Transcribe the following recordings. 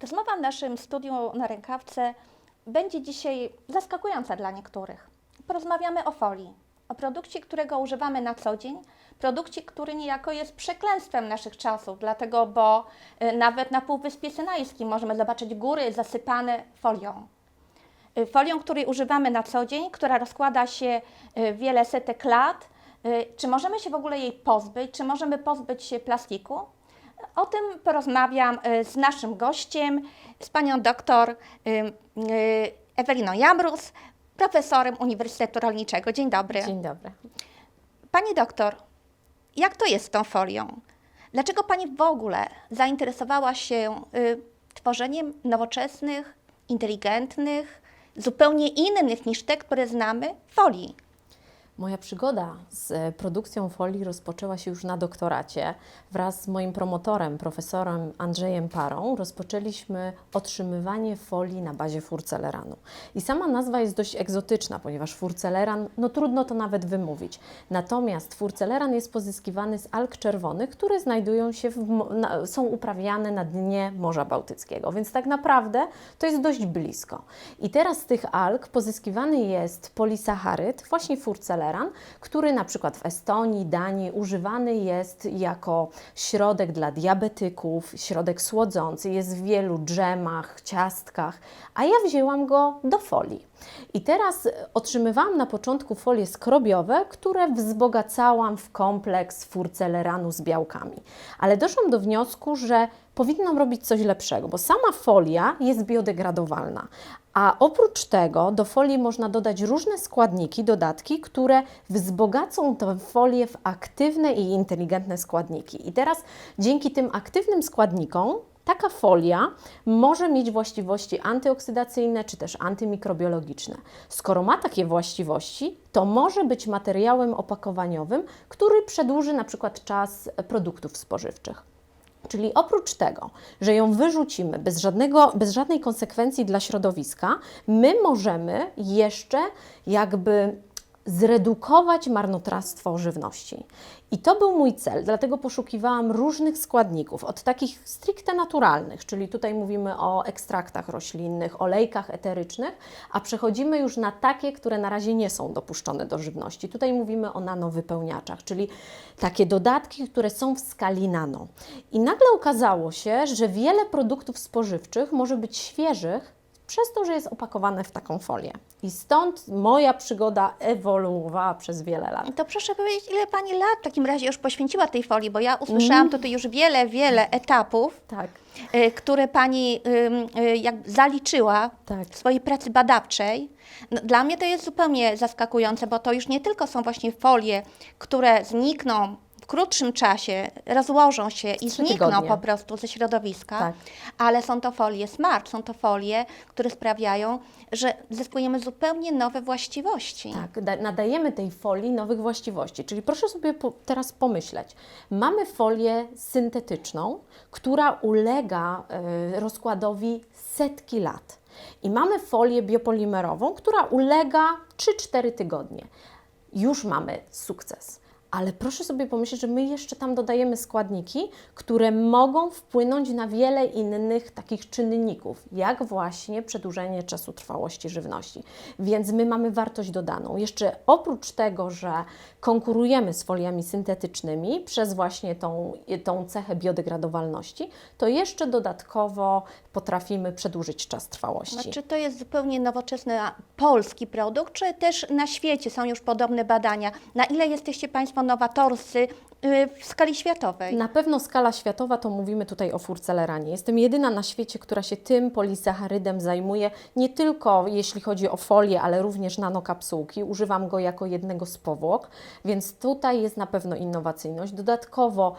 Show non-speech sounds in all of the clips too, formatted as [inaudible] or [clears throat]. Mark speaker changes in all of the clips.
Speaker 1: Rozmowa w naszym studiu na rękawce będzie dzisiaj zaskakująca dla niektórych. Porozmawiamy o folii, o produkcie, którego używamy na co dzień, produkcie, który niejako jest przekleństwem naszych czasów, dlatego, bo y, nawet na Półwyspie Synajskim możemy zobaczyć góry zasypane folią. Y, Folią, której używamy na co dzień, która rozkłada się y, wiele setek lat. Czy możemy się w ogóle jej pozbyć? Czy możemy pozbyć się plastiku? O tym porozmawiam y, z naszym gościem, z panią doktor y, y, Eweliną Jamrus, profesorem Uniwersytetu Rolniczego. Dzień dobry.
Speaker 2: Dzień dobry.
Speaker 1: Pani doktor, jak to jest z tą folią? Dlaczego Pani w ogóle zainteresowała się tworzeniem nowoczesnych, inteligentnych, zupełnie innych niż te, które znamy, folii?
Speaker 2: Moja przygoda z e, produkcją folii rozpoczęła się już na doktoracie. Wraz z moim promotorem, profesorem Andrzejem Parą, rozpoczęliśmy otrzymywanie folii na bazie furceleranu. I sama nazwa jest dość egzotyczna, ponieważ furceleran, no trudno to nawet wymówić. Natomiast furceleran jest pozyskiwany z alg czerwonych, które znajdują się, w, na, są uprawiane na dnie Morza Bałtyckiego, więc tak naprawdę to jest dość blisko. I teraz z tych alg pozyskiwany jest polisacharyd, właśnie furceleran, który na przykład w Estonii, Danii używany jest jako środek dla diabetyków, środek słodzący, jest w wielu dżemach, ciastkach, a ja wzięłam go do folii. I teraz otrzymywałam na początku folie skrobiowe, które wzbogacałam w kompleks furceleranu z białkami. Ale doszłam do wniosku, że powinnam robić coś lepszego, bo sama folia jest biodegradowalna. A oprócz tego do folii można dodać różne składniki, dodatki, które wzbogacą tę folię w aktywne i inteligentne składniki. I teraz dzięki tym aktywnym składnikom taka folia może mieć właściwości antyoksydacyjne czy też antymikrobiologiczne. Skoro ma takie właściwości, to może być materiałem opakowaniowym, który przedłuży na przykład czas produktów spożywczych. Czyli oprócz tego, że ją wyrzucimy bez, żadnego, bez żadnej konsekwencji dla środowiska, my możemy jeszcze jakby zredukować marnotrawstwo żywności. I to był mój cel, dlatego poszukiwałam różnych składników, od takich stricte naturalnych, czyli tutaj mówimy o ekstraktach roślinnych, olejkach eterycznych, a przechodzimy już na takie, które na razie nie są dopuszczone do żywności. Tutaj mówimy o nanowypełniaczach, czyli takie dodatki, które są w skali nano. I nagle okazało się, że wiele produktów spożywczych może być świeżych, przez to, że jest opakowane w taką folię. I stąd moja przygoda ewoluowała przez wiele lat.
Speaker 1: To proszę powiedzieć, ile Pani lat w takim razie już poświęciła tej folii, bo ja usłyszałam tutaj już wiele, wiele etapów,
Speaker 2: Tak,
Speaker 1: y, które Pani ym, y, jak zaliczyła
Speaker 2: tak.
Speaker 1: w swojej pracy badawczej. No, dla mnie to jest zupełnie zaskakujące, bo to już nie tylko są właśnie folie, które znikną krótszym czasie, rozłożą się i znikną
Speaker 2: tygodnie.
Speaker 1: po prostu ze środowiska,
Speaker 2: Tak.
Speaker 1: ale są to folie smart, są to folie, które sprawiają, że zyskujemy zupełnie nowe właściwości.
Speaker 2: Tak, da- nadajemy tej folii nowych właściwości. Czyli proszę sobie po, teraz pomyśleć. Mamy folię syntetyczną, która ulega e, rozkładowi setki lat. I mamy folię biopolimerową, która ulega 3-4 tygodnie. Już mamy sukces. Ale proszę sobie pomyśleć, że my jeszcze tam dodajemy składniki, które mogą wpłynąć na wiele innych takich czynników, jak właśnie przedłużenie czasu trwałości żywności. Więc my mamy wartość dodaną. Jeszcze oprócz tego, że konkurujemy z foliami syntetycznymi przez właśnie tą, tą cechę biodegradowalności, to jeszcze dodatkowo potrafimy przedłużyć czas trwałości.
Speaker 1: No, czy to jest zupełnie nowoczesny polski produkt, czy też na świecie są już podobne badania? Na ile jesteście Państwo nowatorscy y, w skali światowej?
Speaker 2: Na pewno skala światowa to mówimy tutaj o furceleranie. Jestem jedyna na świecie, która się tym polisacharydem zajmuje, nie tylko jeśli chodzi o folię, ale również nanokapsułki. Używam go jako jednego z powłok, więc tutaj jest na pewno innowacyjność. Dodatkowo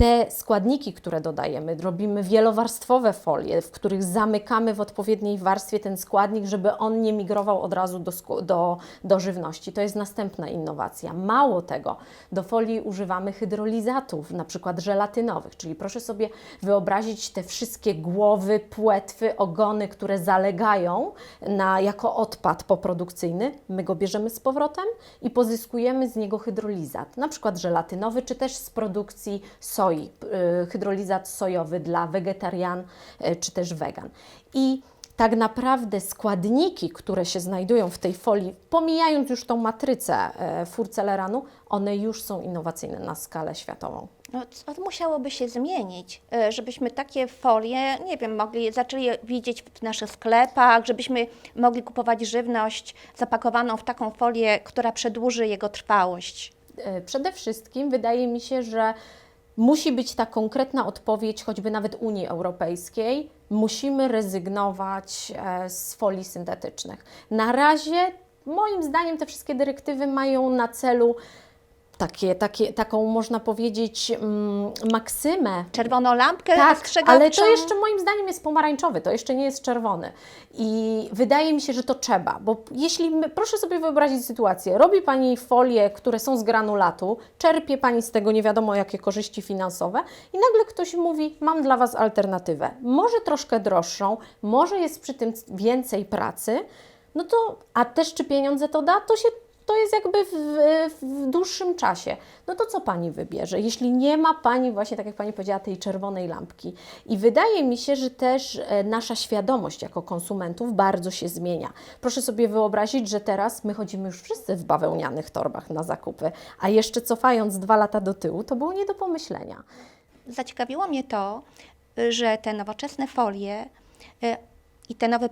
Speaker 2: te składniki, które dodajemy, robimy wielowarstwowe folie, w których zamykamy w odpowiedniej warstwie ten składnik, żeby on nie migrował od razu do, do, do żywności. To jest następna innowacja. Mało tego, do folii używamy hydrolizatów, na przykład żelatynowych, czyli proszę sobie wyobrazić te wszystkie głowy, płetwy, ogony, które zalegają na, jako odpad poprodukcyjny. My go bierzemy z powrotem i pozyskujemy z niego hydrolizat, na przykład żelatynowy, czy też z produkcji soi soi, y, hydrolizat sojowy dla wegetarian y, czy też wegan. I tak naprawdę składniki, które się znajdują w tej folii, pomijając już tą matrycę e, furceleranu, one już są innowacyjne na skalę światową.
Speaker 1: No, co musiałoby się zmienić, żebyśmy takie folie, nie wiem, mogli, zaczęli widzieć w naszych sklepach, żebyśmy mogli kupować żywność zapakowaną w taką folię, która przedłuży jego trwałość?
Speaker 2: Przede wszystkim wydaje mi się, że musi być ta konkretna odpowiedź, choćby nawet Unii Europejskiej. Musimy rezygnować e, z folii syntetycznych. Na razie, moim zdaniem, te wszystkie dyrektywy mają na celu takie, takie, taką, można powiedzieć, mm, maksymę.
Speaker 1: Czerwoną lampkę
Speaker 2: tak, ale to jeszcze moim zdaniem jest pomarańczowy, to jeszcze nie jest czerwony. I wydaje mi się, że to trzeba, bo jeśli, my, proszę sobie wyobrazić sytuację, robi Pani folie, które są z granulatu, czerpie Pani z tego nie wiadomo jakie korzyści finansowe i nagle ktoś mówi, mam dla Was alternatywę, może troszkę droższą, może jest przy tym więcej pracy, no to, a też czy pieniądze to da, to się to jest jakby w, w dłuższym czasie. No to co Pani wybierze? Jeśli nie ma Pani, właśnie tak jak Pani powiedziała, tej czerwonej lampki. I wydaje mi się, że też e, nasza świadomość jako konsumentów bardzo się zmienia. Proszę sobie wyobrazić, że teraz my chodzimy już wszyscy w bawełnianych torbach na zakupy, a jeszcze cofając dwa lata do tyłu, to było nie do pomyślenia.
Speaker 1: Zaciekawiło mnie to, że te nowoczesne folie y, i te nowe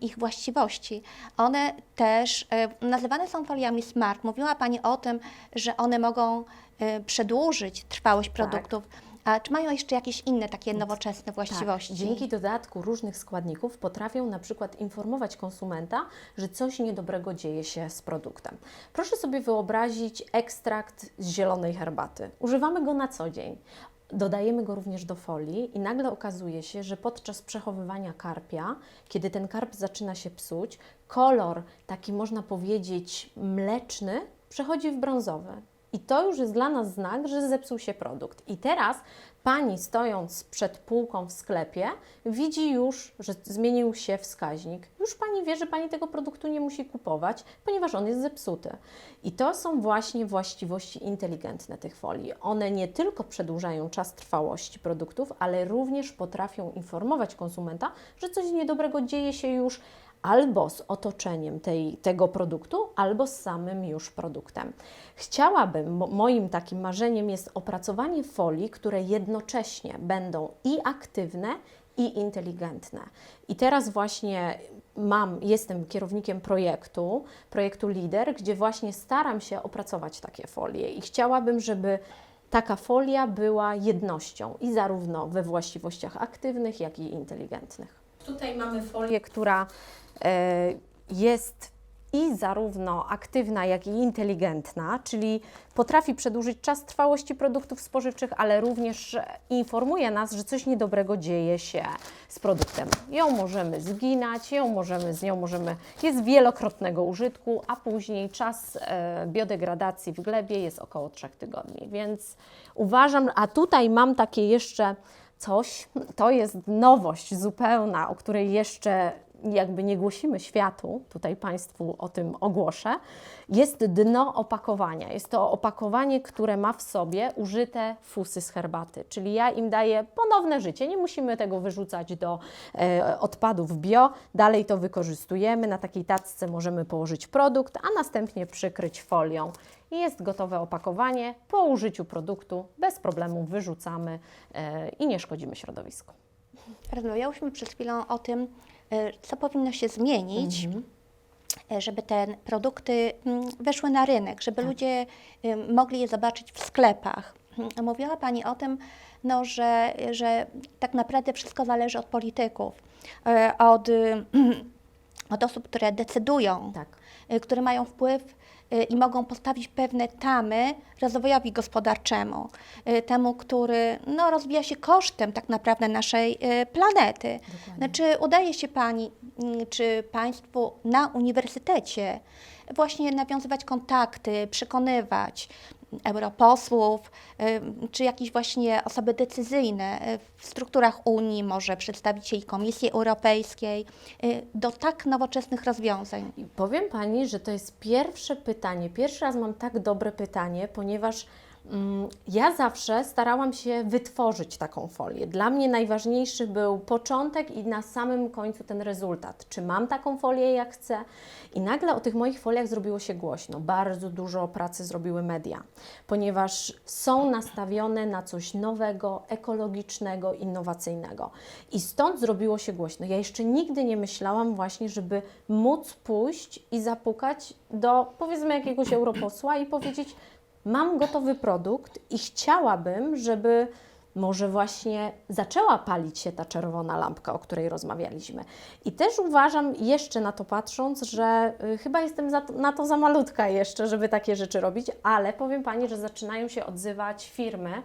Speaker 1: ich właściwości, one też y, nazywane są foliami smart. Mówiła Pani o tym, że one mogą y, przedłużyć trwałość produktów. A czy mają jeszcze jakieś inne takie nowoczesne właściwości?
Speaker 2: Tak, dzięki dodatku różnych składników potrafią na przykład informować konsumenta, że coś niedobrego dzieje się z produktem. Proszę sobie wyobrazić ekstrakt z zielonej herbaty. Używamy go na co dzień. Dodajemy go również do folii i nagle okazuje się, że podczas przechowywania karpia, kiedy ten karp zaczyna się psuć, kolor taki można powiedzieć mleczny przechodzi w brązowy. I to już jest dla nas znak, że zepsuł się produkt. I teraz pani stojąc przed półką w sklepie widzi już, że zmienił się wskaźnik. Już pani wie, że pani tego produktu nie musi kupować, ponieważ on jest zepsuty. I to są właśnie właściwości inteligentne tych folii. One nie tylko przedłużają czas trwałości produktów, ale również potrafią informować konsumenta, że coś niedobrego dzieje się już albo z otoczeniem tej, tego produktu, albo z samym już produktem. Chciałabym, mo- moim takim marzeniem jest opracowanie folii, które jednocześnie będą i aktywne, i inteligentne. I teraz właśnie mam, jestem kierownikiem projektu, projektu LIDER, gdzie właśnie staram się opracować takie folie i chciałabym, żeby taka folia była jednością i zarówno we właściwościach aktywnych, jak i inteligentnych. Tutaj mamy folię, która jest i zarówno aktywna, jak i inteligentna, czyli potrafi przedłużyć czas trwałości produktów spożywczych, ale również informuje nas, że coś niedobrego dzieje się z produktem. Ją możemy zginać, ją możemy, z nią możemy, jest wielokrotnego użytku, a później czas e, biodegradacji w glebie jest około 3 tygodni, więc uważam, a tutaj mam takie jeszcze coś, to jest nowość zupełna, o której jeszcze jakby nie głosimy światu, tutaj Państwu o tym ogłoszę, jest dno opakowania. Jest to opakowanie, które ma w sobie użyte fusy z herbaty, czyli ja im daję ponowne życie. Nie musimy tego wyrzucać do e, odpadów bio, dalej to wykorzystujemy. Na takiej tacce możemy położyć produkt, a następnie przykryć folią. I jest gotowe opakowanie. Po użyciu produktu bez problemu wyrzucamy e, i nie szkodzimy środowisku.
Speaker 1: Rozmawiałyśmy przed chwilą o tym, co powinno się zmienić,
Speaker 2: Mhm.
Speaker 1: y, żeby te produkty mm, weszły na rynek, żeby
Speaker 2: Tak.
Speaker 1: ludzie y, mogli je zobaczyć w sklepach. Mm, Mówiła Pani o tym, no, że, że tak naprawdę wszystko zależy od polityków, y, od, [clears throat] od osób, które decydują,
Speaker 2: Tak.
Speaker 1: y, które mają wpływ i mogą postawić pewne tamy rozwojowi gospodarczemu, y, temu, który no, rozwija się kosztem tak naprawdę naszej y, planety.
Speaker 2: Dokładnie.
Speaker 1: Czy udaje się Pani, mm, czy Państwu na uniwersytecie właśnie nawiązywać kontakty, przekonywać europosłów, y, czy jakieś właśnie osoby decyzyjne y, w strukturach Unii, może przedstawicieli Komisji Europejskiej, y, do tak nowoczesnych rozwiązań?
Speaker 2: Powiem Pani, że to jest pierwsze pytanie. Pierwszy raz mam tak dobre pytanie, ponieważ Ja zawsze starałam się wytworzyć taką folię. Dla mnie najważniejszy był początek i na samym końcu ten rezultat. Czy mam taką folię, jak chcę? I nagle o tych moich foliach zrobiło się głośno. Bardzo dużo pracy zrobiły media, ponieważ są nastawione na coś nowego, ekologicznego, innowacyjnego. I stąd zrobiło się głośno. Ja jeszcze nigdy nie myślałam właśnie, żeby móc pójść i zapukać do powiedzmy jakiegoś europosła i powiedzieć: Mam gotowy produkt i chciałabym, żeby może właśnie zaczęła palić się ta czerwona lampka, o której rozmawialiśmy. I też uważam, jeszcze na to patrząc, że y, chyba jestem to, na to za malutka jeszcze, żeby takie rzeczy robić, ale powiem Pani, że zaczynają się odzywać firmy,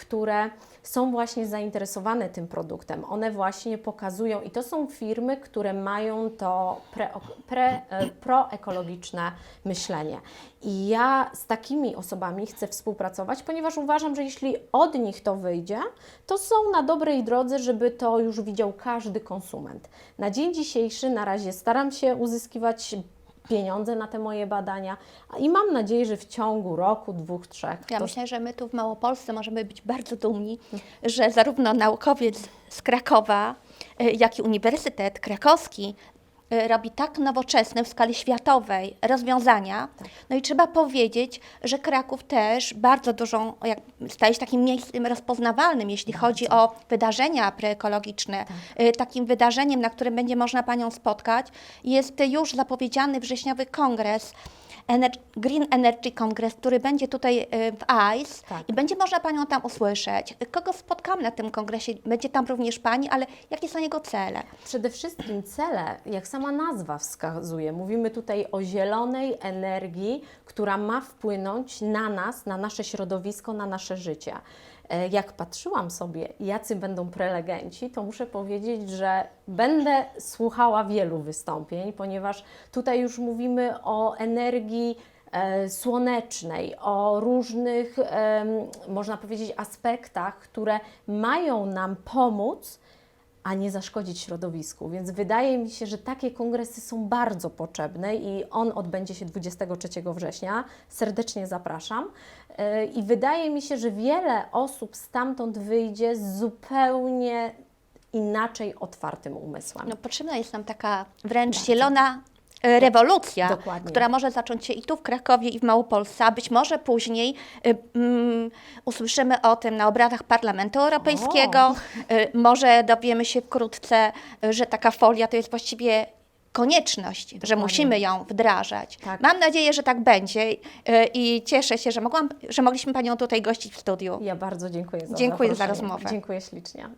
Speaker 2: które są właśnie zainteresowane tym produktem. One właśnie pokazują, i to są firmy, które mają to pre, pre, e, proekologiczne myślenie. I ja z takimi osobami chcę współpracować, ponieważ uważam, że jeśli od nich to wyjdzie, to są na dobrej drodze, żeby to już widział każdy konsument. Na dzień dzisiejszy na razie staram się uzyskiwać pieniądze na te moje badania. I mam nadzieję, że w ciągu roku, dwóch, trzech
Speaker 1: Ja
Speaker 2: to
Speaker 1: myślę, że my tu w Małopolsce możemy być bardzo dumni, że zarówno naukowiec z Krakowa, y, jak i Uniwersytet Krakowski robi tak nowoczesne w skali światowej rozwiązania. No i trzeba powiedzieć, że Kraków też bardzo dużą, jak, staje się takim miejscem rozpoznawalnym, jeśli chodzi o wydarzenia preekologiczne. Y, Takim wydarzeniem, na którym będzie można Panią spotkać, jest już zapowiedziany wrześniowy kongres Ener- Green Energy Congress, który będzie tutaj y, w ICE
Speaker 2: Tak.
Speaker 1: i będzie można Panią tam usłyszeć. Kogo spotkamy na tym kongresie? Będzie tam również Pani, ale jakie są jego cele?
Speaker 2: Przede wszystkim cele, jak sama nazwa wskazuje, mówimy tutaj o zielonej energii, która ma wpłynąć na nas, na nasze środowisko, na nasze życie. E, Jak patrzyłam sobie, jacy będą prelegenci, to muszę powiedzieć, że będę słuchała wielu wystąpień, ponieważ tutaj już mówimy o energii e, słonecznej, o różnych, można powiedzieć, aspektach, które mają nam pomóc a nie zaszkodzić środowisku. Więc wydaje mi się, że takie kongresy są bardzo potrzebne i on odbędzie się 23 września. Serdecznie zapraszam. Yy, I wydaje mi się, że wiele osób stamtąd wyjdzie z zupełnie inaczej otwartym umysłem.
Speaker 1: No, potrzebna jest nam taka wręcz zielona e, rewolucja,
Speaker 2: Dokładnie.
Speaker 1: która może zacząć się i tu w Krakowie, i w Małopolsce, a być może później y, mm, usłyszymy o tym na obradach Parlamentu Europejskiego. Y, może dowiemy się wkrótce, y, że taka folia to jest właściwie konieczność, że
Speaker 2: Dokładnie.
Speaker 1: musimy ją wdrażać.
Speaker 2: Tak.
Speaker 1: Mam nadzieję, że tak będzie i cieszę się, że, mogłam, że mogliśmy Panią tutaj gościć w studiu.
Speaker 2: Ja bardzo dziękuję za
Speaker 1: Dziękuję za rozmowę.
Speaker 2: Dziękuję ślicznie.